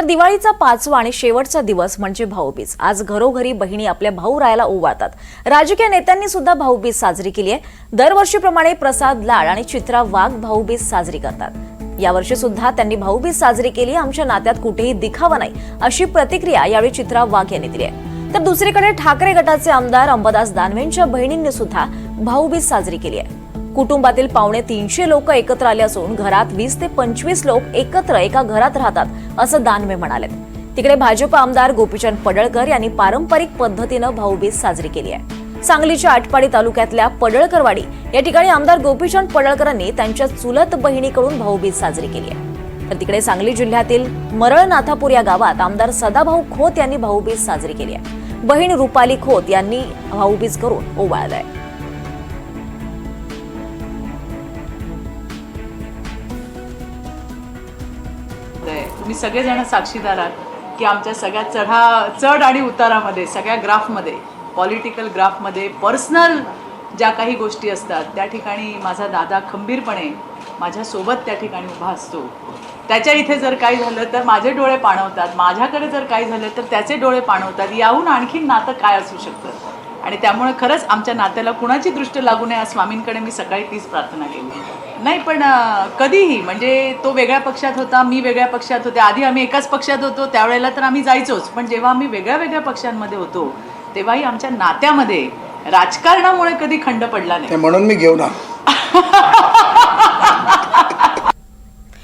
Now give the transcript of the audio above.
तर दिवाळीचा पाचवा आणि शेवटचा दिवस म्हणजे भाऊबीज. आज घरोघरी बहिणी आपल्या भाऊ रायाला ओवाळतात राजकीय नेत्यांनी सुद्धा भाऊबीज साजरी केली आहे. दरवर्षीप्रमाणे प्रसाद लाड आणि चित्रा वाघ भाऊबीज साजरी करतात. यावर्षी सुद्धा त्यांनी भाऊबीज साजरी केली. आमच्या नात्यात कुठेही दिखावा नाही अशी प्रतिक्रिया यावेळी चित्रा वाघ यांनी दिली आहे. तर दुसरीकडे ठाकरे गटाचे आमदार अंबादास दानवेंच्या बहिणींनी सुद्धा भाऊबीज साजरी केली आहे. कुटुंबातील पावणे तीनशे लोक एकत्र आले असून घरात वीस ते पंचवीस लोक एकत्र एका घरात राहतात असं दानवे म्हणाले तिकडे भाजप आमदार गोपीचंद पडळकर यांनी पारंपरिक पद्धतीनं भाऊबीज साजरी केली आहे. सांगलीच्या आटपाडी तालुक्यातल्या पडळकरवाडी या ठिकाणी आमदार गोपीचंद पडळकरांनी त्यांच्या चुलत बहिणीकडून भाऊबीज साजरी केली आहे. तर तिकडे सांगली जिल्ह्यातील मरळनाथापूर या गावात आमदार सदाभाऊ खोत यांनी भाऊबीज साजरी केली आहे. बहीण रुपाली खोत यांनी भाऊबीज करून ओवाळलाय. मी तुम्ही सगळेजण साक्षीदार आहात की आमच्या सगळ्या चढा चढ आणि उतारामध्ये सगळ्या ग्राफमध्ये पॉलिटिकल ग्राफमध्ये पर्सनल ज्या काही गोष्टी असतात त्या ठिकाणी माझा दादा खंबीरपणे माझ्यासोबत त्या ठिकाणी उभा असतो. त्याच्या इथे जर काही झालं तर माझे डोळे पाणवतात माझ्याकडे जर काही झालं तर त्याचे डोळे पाणवतात. याहून आणखीन नातं काय असू शकतं? आणि त्यामुळे खरंच आमच्या नात्याला कुणाची दृष्ट लागू नये स्वामींकडे मी सकाळी तीच प्रार्थना केली. नाही पण कधीही म्हणजे तो वेगळ्या पक्षात होता मी वेगळ्या पक्षात होते. आधी आम्ही एकाच पक्षात होतो त्यावेळेला तर आम्ही जायचोच. पण जेव्हा आम्ही वेगळ्या वेगळ्या पक्षांमध्ये होतो तेव्हाही आमच्या नात्यामध्ये राजकारणामुळे कधी खंड पडला नाही. म्हणून मी घेऊन आलो.